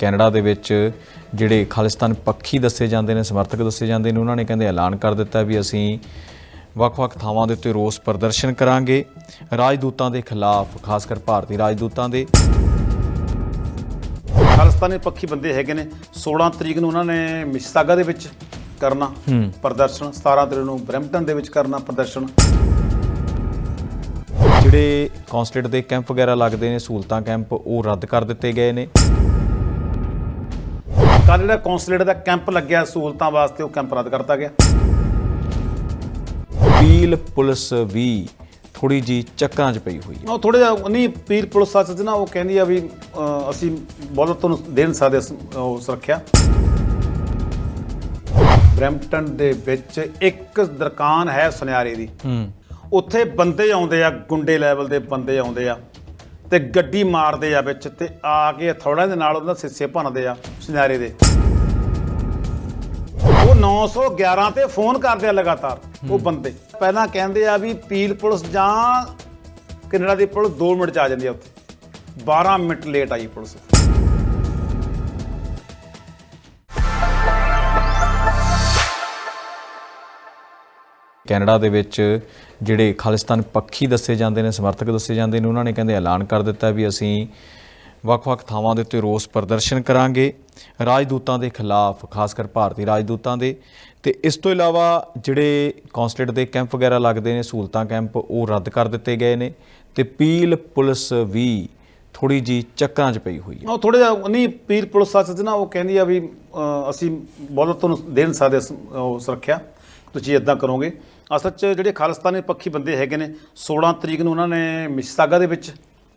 Canada ਦੇ ਵਿੱਚ ਜਿਹੜੇ ਖਾਲਿਸਤਾਨ ਪੱਖੀ ਦੱਸੇ ਜਾਂਦੇ ਨੇ ਸਮਰਥਕ ਦੱਸੇ ਜਾਂਦੇ ਨੇ ਉਹਨਾਂ ਨੇ ਕਹਿੰਦੇ ਐਲਾਨ ਕਰ ਦਿੱਤਾ ਵੀ ਅਸੀਂ ਵੱਖ-ਵੱਖ ਥਾਵਾਂ ਦੇ ਉੱਤੇ ਰੋਸ ਪ੍ਰਦਰਸ਼ਨ ਕਰਾਂਗੇ ਰਾਜਦੂਤਾਂ ਦੇ ਖਿਲਾਫ ਖਾਸ ਕਰ ਭਾਰਤੀ ਰਾਜਦੂਤਾਂ ਦੇ। ਖਾਲਿਸਤਾਨੀ ਪੱਖੀ ਬੰਦੇ ਹੈਗੇ ਨੇ 16 ਤਰੀਕ ਨੂੰ ਉਹਨਾਂ ਨੇ ਮਿਸ਼ਸਾਗਾ ਦੇ ਵਿੱਚ ਕਰਨਾ ਪ੍ਰਦਰਸ਼ਨ 17 ਤਰੀਕ ਨੂੰ ਬਰੈਂਪਟਨ ਦੇ ਵਿੱਚ ਕਰਨਾ ਪ੍ਰਦਰਸ਼ਨ। ਜਿਹੜੇ ਕੌਂਸਲੇਟ ਦੇ ਕੈਂਪ ਵਗੈਰਾ ਲੱਗਦੇ ਨੇ ਸਹੂਲਤਾਂ ਕੈਂਪ ਉਹ ਰੱਦ ਕਰ ਦਿੱਤੇ ਗਏ ਨੇ। ਕੱਲ੍ਹ ਜਿਹੜਾ ਕੌਂਸਲੇਟ ਦਾ ਕੈਂਪ ਲੱਗਿਆ ਸਹੂਲਤਾਂ ਵਾਸਤੇ ਉਹ ਕੈਂਪ ਰੱਦ ਕਰਤਾ ਗਿਆ। ਪੀਲ ਪੁਲਿਸ ਵੀ ਥੋੜੀ ਜੀ ਚੱਕਰਾਂ 'ਚ ਪਈ ਹੋਈ ਹੈ। ਉਹ ਥੋੜਾ ਜਿਹਾ ਨਹੀਂ ਪੀਰ ਪੁਲਿਸ ਸੱਚ ਨਾ ਉਹ ਕਹਿੰਦੀ ਆ ਵੀ ਅ, ਅਸੀਂ ਬਹੁਤ ਤੁਹਾਨੂੰ ਦੇ ਨਹੀਂ ਸਕਦੇ ਸ- ਉਹ ਸੁਰੱਖਿਆ। ਬਰੈਂਪਟਨ ਦੇ ਵਿੱਚ ਇੱਕ ਦੁਕਾਨ ਹੈ ਸੁਨਿਆਰੇ ਦੀ। ਹੂੰ। ਉੱਥੇ ਬੰਦੇ ਆਉਂਦੇ ਆ ਗੁੰਡੇ ਲੈਵਲ ਦੇ ਬੰਦੇ ਆਉਂਦੇ ਆ ਤੇ ਗੱਡੀ ਮਾਰਦੇ ਆ ਵਿੱਚ ਤੇ ਆ ਕੇ ਥੋੜਾਂ ਦੇ ਨਾਲ ਉਹਨਾਂ ਦੇ ਸਿੱਸੇ ਭੰਨਦੇ ਆ। ਸੁਨਿਆਰੇ ਦੇ। ਉਹ 911 ਤੇ ਫੋਨ ਕਰਦੇ ਆ ਲਗਾਤਾਰ ਉਹ ਬੰਦੇ। ਪਹਿਲਾਂ ਕਹਿੰਦੇ ਆ ਵੀ ਪੀਲ ਪੁਲਿਸ ਜਾਂ ਕੈਨੇਡਾ ਦੀ ਪੁਲਿਸ 2 ਮਿੰਟ ਚ ਆ ਜਾਂਦੀ ਆ ਉੱਥੇ। 12 ਮਿੰਟ ਲੇਟ ਆਈ ਪੁਲਿਸ। ਕੈਨੇਡਾ ਦੇ ਵਿੱਚ ਜਿਹੜੇ ਖਾਲਿਸਤਾਨ ਪੱਖੀ ਦੱਸੇ ਜਾਂਦੇ ਨੇ ਸਮਰਥਕ ਦੱਸੇ ਜਾਂਦੇ ਨੇ ਉਹਨਾਂ ਨੇ ਕਹਿੰਦੇ ਐਲਾਨ ਕਰ ਦਿੱਤਾ ਵੀ ਅਸੀਂ ਵੱਖ-ਵੱਖ ਥਾਵਾਂ ਦੇ ਉੱਤੇ ਰੋਸ ਪ੍ਰਦਰਸ਼ਨ ਕਰਾਂਗੇ, ਰਾਜਦੂਤਾਂ ਦੇ ਖਿਲਾਫ, ਖਾਸ ਕਰ ਭਾਰਤੀ ਰਾਜਦੂਤਾਂ ਦੇ। ਤੇ ਇਸ ਤੋਂ ਇਲਾਵਾ ਜਿਹੜੇ ਕੌਂਸਲੇਟ ਦੇ ਕੈਂਪ ਵਗੈਰਾ ਲੱਗਦੇ ਨੇ, ਸਹੂਲਤਾਂ ਕੈਂਪ, ਉਹ ਰੱਦ ਕਰ ਦਿੱਤੇ ਗਏ ਨੇ। ਤੇ ਪੀਲ ਪੁਲਿਸ ਵੀ ਥੋੜੀ ਜੀ ਚੱਕਰਾਂ 'ਚ ਪਈ ਹੋਈ ਹੈ। ਉਹ ਥੋੜਾ ਜਿਹਾ ਨਹੀਂ, ਪੀਲ ਪੁਲਿਸ ਸੱਚ ਚ ਨਾ ਉਹ ਕਹਿੰਦੀ ਆ ਵੀ ਅਸੀਂ ਬਹੁਤ ਤੁਹਾਨੂੰ ਦੇ ਨਹੀਂ ਸਕਦੇ ਉਹ ਸੁਰੱਖਿਆ। ਤੁਸੀਂ ਇਦਾਂ ਕਰੋਗੇ। ਅਸਲ 'ਚ ਜਿਹੜੇ ਖਾਲਿਸਤਾਨੀ ਪੱਖੀ ਬੰਦੇ ਹੈਗੇ ਨੇ 16 ਤਰੀਕ ਨੂੰ ਉਹਨਾਂ ਨੇ ਮਿਸ਼ਸਾਗਾ ਦੇ ਵਿੱਚ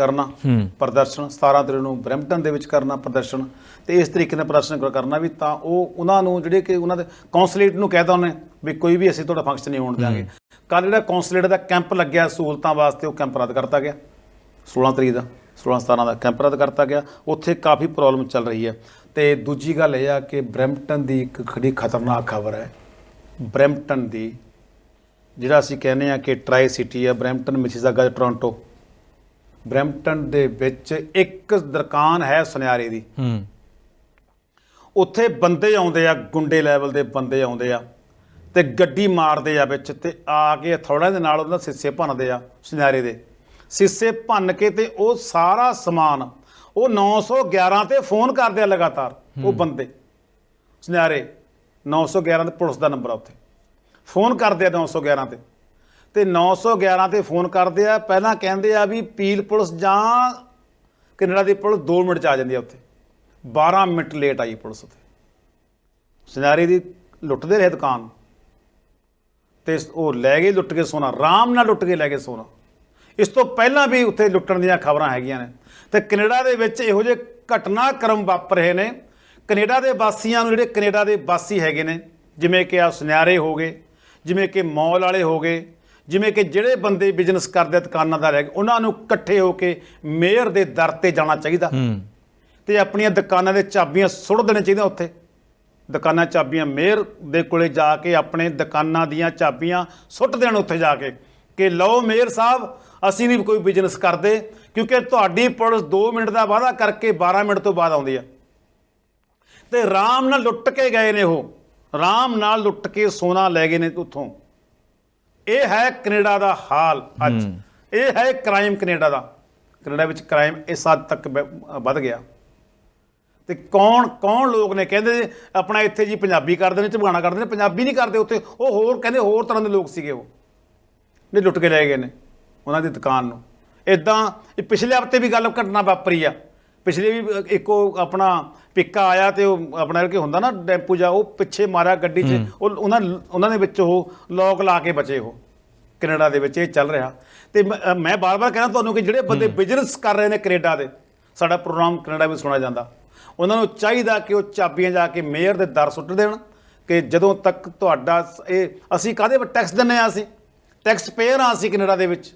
ਕਰਨਾ ਪ੍ਰਦਰਸ਼ਨ 17 ਤਰੀਕ ਨੂੰ ਬਰੈਂਪਟਨ ਦੇ ਵਿੱਚ ਕਰਨਾ ਪ੍ਰਦਰਸ਼ਨ ਤੇ ਇਸ ਤਰੀਕੇ ਨਾਲ ਪ੍ਰਦਰਸ਼ਨ ਕਰ- ਕਰਨਾ ਵੀ ਤਾਂ ਉਹ ਉਹਨਾਂ ਨੂੰ ਜਿਹੜੇ ਕਿ ਉਹਨਾਂ ਦੇ ਕੌਂਸਲੇਟ ਨੂੰ ਕਹਿਤਾ ਉਹਨੇ ਵੀ ਕੋਈ ਵੀ ਅਸੀਂ ਤੁਹਾਡਾ ਫੰਕਸ਼ਨ ਨਹੀਂ ਹੋਣ ਦਿਆਂਗੇ। ਕੱਲ ਜਿਹੜਾ ਕੌਂਸਲੇਟ ਦਾ ਕੈਂਪ ਲੱਗਿਆ ਸਹੂਲਤਾਂ ਵਾਸਤੇ ਉਹ ਕੈਂਪ ਰੱਦ ਕਰਤਾ ਗਿਆ। 16 ਤਰੀਕ ਦਾ 16 17 ਦਾ ਕੈਂਪ ਰੱਦ ਕਰਤਾ ਗਿਆ। ਉੱਥੇ ਕਾਫੀ ਪ੍ਰੋਬਲਮ ਚੱਲ ਰਹੀ ਹੈ। ਤੇ ਦੂਜੀ ਗੱਲ ਇਹ ਆ ਕਿ ਬਰੈਂਪਟਨ ਦੀ ਇੱਕ ਖੜੀ ਖਤਰਨਾਕ ਖਬਰ ਹੈ। ਬਰੈਂਪਟਨ ਦੀ ਜਿਹੜਾ ਅਸੀਂ ਕਹਿੰਦੇ ਆ ਕਿ ਟਰਾਈ ਸਿਟੀ ਹੈ ਬਰੈਂਪਟਨ ਮਿਸੀਸਾਗਾ ਟੋਰਾਂਟੋ। ਬਰੈਂਪਟਨ ਦੇ ਵਿੱਚ ਇੱਕ ਦੁਕਾਨ ਹੈ ਸੁਨਿਆਰੇ ਦੀ। ਹੂੰ। ਉੱਥੇ ਬੰਦੇ ਆਉਂਦੇ ਆ ਗੁੰਡੇ ਲੈਵਲ ਦੇ ਬੰਦੇ ਆਉਂਦੇ ਆ ਤੇ ਗੱਡੀ ਮਾਰਦੇ ਆ ਵਿੱਚ ਤੇ ਆ ਕੇ ਥੋੜਾਂ ਦੇ ਨਾਲ ਉਹਨਾਂ ਦੇ ਸਿੱਸੇ ਭੰਨਦੇ ਆ ਸੁਨਿਆਰੇ ਦੇ। ਸਿੱਸੇ ਭੰਨ ਕੇ ਤੇ ਉਹ ਸਾਰਾ ਸਮਾਨ ਉਹ 911 ਤੇ ਫੋਨ ਕਰਦੇ ਆ ਲਗਾਤਾਰ ਉਹ ਬੰਦੇ। ਸੁਨਿਆਰੇ 911 ਤੇ ਪੁਲਿਸ ਦਾ ਨੰਬਰ ਆ ਉੱਥੇ। ਫੋਨ ਕਰਦੇ ਆ 911 ਤੇ। ਤੇ 911 ਤੇ ਫੋਨ ਕਰਦੇ ਆ, ਪਹਿਲਾਂ ਕਹਿੰਦੇ ਆ ਵੀ ਪੀਲ ਪੁਲਿਸ ਜਾਂ ਕੈਨੇਡਾ ਦੀ ਪੁਲਿਸ 2 ਮਿੰਟ ਚ ਆ ਜਾਂਦੀ ਆ ਉੱਥੇ। 12 ਮਿੰਟ ਲੇਟ ਆਈ ਪੁਲਿਸ ਉੱਥੇ। ਸੁਨਿਆਰੇ ਦੀ ਲੁੱਟਦੇ ਰਹੇ ਦੁਕਾਨ। ਤੇ ਉਹ ਲੈ ਗਏ ਲੁੱਟ ਕੇ ਸੋਨਾ, ਆਰਾਮ ਨਾਲ ਲੁੱਟ ਕੇ ਲੈ ਗਏ ਸੋਨਾ। ਇਸ ਤੋਂ ਪਹਿਲਾਂ ਵੀ ਉੱਥੇ ਲੁੱਟਣ ਦੀਆਂ ਖਬਰਾਂ ਹੈਗੀਆਂ ਨੇ। ਤੇ ਕੈਨੇਡਾ ਦੇ ਵਿੱਚ ਇਹੋ ਜਿਹੇ ਘਟਨਾਕ੍ਰਮ ਵਾਪਰ ਰਹੇ ਨੇ। ਕੈਨੇਡਾ ਦੇ ਵਾਸੀਆਂ ਨੂੰ ਜਿਹੜੇ ਕੈਨੇਡਾ ਦੇ ਵਾਸੀ ਹੈਗੇ ਨੇ, ਜਿਵੇਂ ਕਿ ਆ ਸੁਨਿਆਰੇ ਹੋ ਗਏ, ਜਿਵੇਂ ਕਿ ਮੌਲ ਵਾਲੇ ਹੋ ਗਏ ਜਿਵੇਂ ਕਿ ਜਿਹੜੇ ਬੰਦੇ ਬਿਜ਼ਨਸ ਕਰਦੇ ਆ, ਦੁਕਾਨਾਂਦਾਰ ਹੈਗੇ ਉਹਨਾਂ ਨੂੰ ਇਕੱਠੇ ਹੋ ਕੇ ਮੇਅਰ ਦੇ ਦਰ ਤੇ ਜਾਣਾ ਚਾਹੀਦਾ। ਤੇ ਆਪਣੀਆਂ ਦੁਕਾਨਾਂ ਦੇ ਚਾਬੀਆਂ ਸੁੱਟ ਦੇਣੇ ਚਾਹੀਦੀਆਂ ਉੱਥੇ। ਦੁਕਾਨਾਂ ਚਾਬੀਆਂ ਮੇਅਰ ਦੇ ਕੋਲੇ ਜਾ ਕੇ ਆਪਣੇ ਦੁਕਾਨਾਂ ਦੀਆਂ ਚਾਬੀਆਂ ਸੁੱਟ ਦੇਣ ਉੱਥੇ ਜਾ ਕੇ ਕਿ ਲਓ ਮੇਅਰ ਸਾਹਿਬ ਅਸੀਂ ਨਹੀਂ ਕੋਈ ਬਿਜ਼ਨਸ ਕਰਦੇ ਕਿਉਂਕਿ ਤੁਹਾਡੀ ਪੁਲਿਸ 2 ਮਿੰਟ ਦਾ ਵਾਅਦਾ ਕਰਕੇ 12 ਮਿੰਟ ਤੋਂ ਬਾਅਦ ਆਉਂਦੀ ਆ। ਤੇ ਆਰਾਮ ਨਾਲ ਲੁੱਟ ਕੇ ਗਏ ਨੇ ਉਹ। ਆਰਾਮ ਨਾਲ ਲੁੱਟ ਕੇ ਸੋਨਾ ਲੈ ਗਏ ਨੇ ਉੱਥੋਂ। ਇਹ ਹੈ ਕੈਨੇਡਾ ਦਾ ਹਾਲ ਅੱਜ। ਇਹ ਹੈ ਕ੍ਰਾਈਮ ਕੈਨੇਡਾ ਦਾ। ਕੈਨੇਡਾ ਵਿੱਚ ਕ੍ਰਾਈਮ ਇਸ ਹੱਦ ਤੱਕ ਵੱਧ ਗਿਆ। ਤੇ ਕੌਣ ਕੌਣ ਲੋਕ ਨੇ ਕਹਿੰਦੇ ਆਪਣਾ ਇੱਥੇ ਜੀ ਪੰਜਾਬੀ ਕਰਦੇ ਨੇ ਝਬਗਾਣਾ ਕਰਦੇ ਨੇ ਪੰਜਾਬੀ ਨਹੀਂ ਕਰਦੇ ਉੱਥੇ। ਉਹ ਹੋਰ ਕਹਿੰਦੇ ਹੋਰ ਤਰ੍ਹਾਂ ਦੇ ਲੋਕ ਸੀਗੇ ਉਹ। ਨੇ ਲੁੱਟ ਕੇ ਲੈ ਗਏ ਨੇ ਉਹਨਾਂ ਦੀ ਦੁਕਾਨ ਨੂੰ। ਇਦਾਂ ਇਹ ਪਿਛਲੇ ਹਫ਼ਤੇ ਵੀ ਗੱਲ ਘਟਨਾ ਵਾਪਰੀ ਆ। ਪਿਛਲੇ ਵੀ ਇੱਕੋ ਆਪਣਾ ਪਿੱਕਾ ਆਇਆ ਤੇ ਉਹ ਆਪਣਾ ਕਿ ਹੁੰਦਾ ਨਾ ਟੈਂਪੂ ਜਾ ਉਹ ਪਿੱਛੇ ਮਾਰਿਆ ਗੱਡੀ 'ਚ ਉਹ ਉਹਨਾਂ ਉਹਨਾਂ ਦੇ ਵਿੱਚ ਉਹ ਲੋਕ ਲਾ ਕੇ ਬਚੇ ਉਹ ਕੈਨੇਡਾ ਦੇ ਵਿੱਚ ਇਹ ਚੱਲ ਰਿਹਾ। ਤੇ ਮੈਂ- ਬਾਰ-ਬਾਰ ਕਹਿੰਦਾ ਤੁਹਾਨੂੰ ਕਿ ਜਿਹੜੇ ਬੰਦੇ ਬਿਜ਼ਨਸ ਕਰ ਰਹੇ ਨੇ ਕੈਨੇਡਾ ਦੇ ਸਾਡਾ ਪ੍ਰੋਗਰਾਮ ਕੈਨੇਡਾ ਵਿੱਚ ਸੁਣਿਆ ਜਾਂਦਾ। ਉਹਨਾਂ ਨੂੰ ਚਾਹੀਦਾ ਕਿ ਉਹ ਚਾਬੀਆਂ ਜਾ ਕੇ ਮੇਅਰ ਦੇ ਦਰ ਸੁੱਟ ਦੇਣ ਕਿ ਜਦੋਂ ਤੱਕ ਤੁਹਾਡਾ ਇਹ ਅਸੀਂ ਕਾਹਦੇ ਟੈਕਸ ਦਿੰਨੇ ਆ ਅਸੀਂ? ਟੈਕਸ ਪੇਅਰ ਆ ਅਸੀਂ ਕੈਨੇਡਾ ਦੇ ਵਿੱਚ।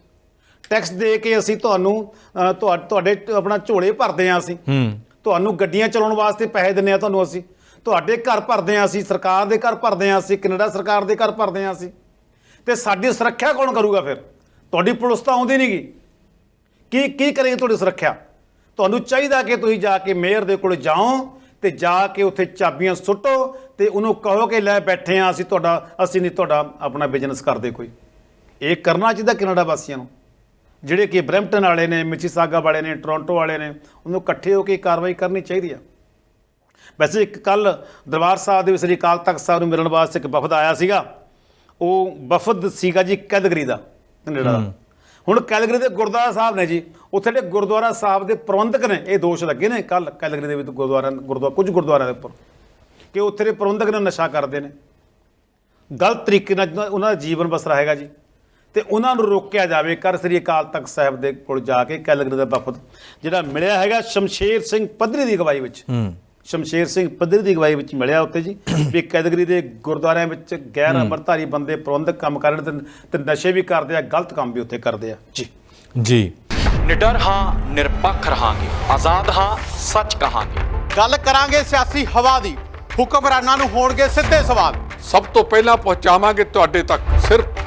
ਟੈਕਸ ਦੇ ਕੇ ਅਸੀਂ ਤੁਹਾਨੂੰ ਤੁਹਾਡੇ ਆਪਣਾ ਝੋਲੇ ਭਰਦੇ ਆ ਅਸੀਂ। ਹੂੰ। ਤੁਹਾਨੂੰ ਗੱਡੀਆਂ ਚਲਾਉਣ ਵਾਸਤੇ ਪੈਸੇ ਦਿੰਨੇ ਆ ਤੁਹਾਨੂੰ ਅਸੀਂ। ਤੁਹਾਡੇ ਘਰ ਭਰਦੇ ਆ ਅਸੀਂ, ਸਰਕਾਰ ਦੇ ਘਰ ਭਰਦੇ ਆ ਅਸੀਂ, ਕੈਨੇਡਾ ਸਰਕਾਰ ਦੇ ਘਰ ਭਰਦੇ ਆ ਅਸੀਂ। ਤੇ ਸਾਡੀ ਸੁਰੱਖਿਆ ਕੌਣ ਕਰੂਗਾ ਫਿਰ? ਤੁਹਾਡੀ ਪੁਲਿਸ ਤਾਂ ਆਉਂਦੀ ਨਹੀਂਗੀ ਕੀ ਕੀ ਕਰੇਗੀ ਤੁਹਾਡੀ ਸੁਰੱਖਿਆ? ਤੁਹਾਨੂੰ ਚਾਹੀਦਾ ਕਿ ਤੁਸੀਂ ਜਾ ਕੇ ਮੇਅਰ ਦੇ ਕੋਲ ਜਾਓ ਤੇ ਜਾ ਕੇ ਉੱਥੇ ਚਾਬੀਆਂ ਸੁੱਟੋ ਤੇ ਉਹਨੂੰ ਕਹੋ ਕਿ ਲੈ ਬੈਠੇ ਆ ਅਸੀਂ, ਤੁਹਾਡਾ, ਅਸੀਂ ਨਹੀਂ ਤੁਹਾਡਾ ਆਪਣਾ ਬਿਜ਼ਨਸ ਕਰਦੇ ਕੋਈ। ਇਹ ਕਰਨਾ ਚਾਹੀਦਾ ਕੈਨੇਡਾ ਵਾਸੀਆਂ ਨੂੰ। ਜਿਹੜੇ ਕਿ ਬਰੈਂਪਟਨ ਵਾਲੇ ਨੇ ਮਿਚੀਸਾਗਾ ਵਾਲੇ ਨੇ ਟੋਰਾਂਟੋ ਵਾਲੇ ਨੇ ਉਹਨੂੰ ਇਕੱਠੇ ਹੋ ਕੇ ਕਾਰਵਾਈ ਕਰਨੀ ਚਾਹੀਦੀ ਆ। ਵੈਸੇ ਇੱਕ ਕੱਲ ਦਰਬਾਰ ਸਾਹਿਬ ਦੇ ਵਿੱਚ ਸ੍ਰੀ ਅਕਾਲ ਤਖਤ ਸਾਹਿਬ ਨੂੰ ਮਿਲਣ ਵਾਸਤੇ ਇੱਕ ਵਫਦ ਆਇਆ ਸੀਗਾ। ਉਹ ਵਫਦ ਸੀਗਾ ਜੀ ਕੈਲਗਰੀ ਦਾ ਕੈਨੇਡਾ ਦਾ। ਹੁਣ ਕੈਲਗਰੀ ਦੇ ਗੁਰਦੁਆਰਾ ਸਾਹਿਬ ਨੇ ਜੀ ਉੱਥੇ ਜਿਹੜੇ ਗੁਰਦੁਆਰਾ ਸਾਹਿਬ ਦੇ ਪ੍ਰਬੰਧਕ ਨੇ ਇਹ ਦੋਸ਼ ਲੱਗੇ ਨੇ ਕੱਲ ਕੈਲਗਰੀ ਦੇ ਵਿੱਚ ਗੁਰਦੁਆਰਾ ਗੁਰਦੁਆਰਾ ਕੁਝ ਗੁਰਦੁਆਰਿਆਂ ਦੇ ਉੱਪਰ ਕਿ ਉੱਥੇ ਦੇ ਪ੍ਰਬੰਧਕ ਨੇ ਨਸ਼ਾ ਕਰਦੇ ਨੇ। ਗਲਤ ਤਰੀਕੇ ਨਾਲ ਉਹਨਾਂ ਦਾ ਜੀਵਨ ਬਸਰਾ ਹੈਗਾ ਜੀ। ਤੇ ਉਹਨਾਂ ਨੂੰ ਰੋਕਿਆ ਜਾਵੇ। ਕਰ ਸ੍ਰੀ ਅਕਾਲ ਤਖਤ ਸਾਹਿਬ ਦੇ ਕੋਲ ਜਾ ਕੇ ਕੈਲਗਰੀ ਦਾ ਵਫਦ ਜਿਹੜਾ ਮਿਲਿਆ ਹੈਗਾ ਸ਼ਮਸ਼ੇਰ ਸਿੰਘ ਪੱਧਰੀ ਦੀ ਅਗਵਾਈ ਵਿੱਚ। ਹੂੰ। ਸ਼ਮਸ਼ੇਰ ਸਿੰਘ ਪੱਧਰੀ ਦੀ ਅਗਵਾਈ ਵਿੱਚ ਮਿਲਿਆ ਉੱਤੇ ਜੀ ਵੀ ਕੈਦਗਰੀ ਦੇ ਗੁਰਦੁਆਰਿਆਂ ਵਿੱਚ ਗੈਰ ਅੰਮ੍ਰਿਤਧਾਰੀ ਬੰਦੇ ਪ੍ਰਬੰਧਕ ਕੰਮ ਕਰ ਰਹੇ ਨੇ ਤੇ- ਤੇ ਨਸ਼ੇ ਵੀ ਕਰਦੇ ਆ ਗਲਤ ਕੰਮ ਵੀ ਉੱਥੇ ਕਰਦੇ ਆ। ਜੀ। ਜੀ। ਨਿਡਰ ਹਾਂ ਨਿਰਪੱਖ ਰਹਾਂਗੇ। ਆਜ਼ਾਦ ਹਾਂ ਸੱਚ ਕਹਾਂਗੇ। ਗੱਲ ਕਰਾਂਗੇ ਸਿਆਸੀ ਹਵਾ ਦੀ। ਹੁਕਮਰਾਨਾਂ ਨੂੰ ਹੋਣਗੇ ਸਿੱਧੇ ਸਵਾਲ। ਸਭ ਤੋਂ ਪਹਿਲਾਂ ਪਹੁੰਚਾਵਾਂਗੇ ਤੁਹਾਡੇ ਤੱਕ। ਸਿਰਫ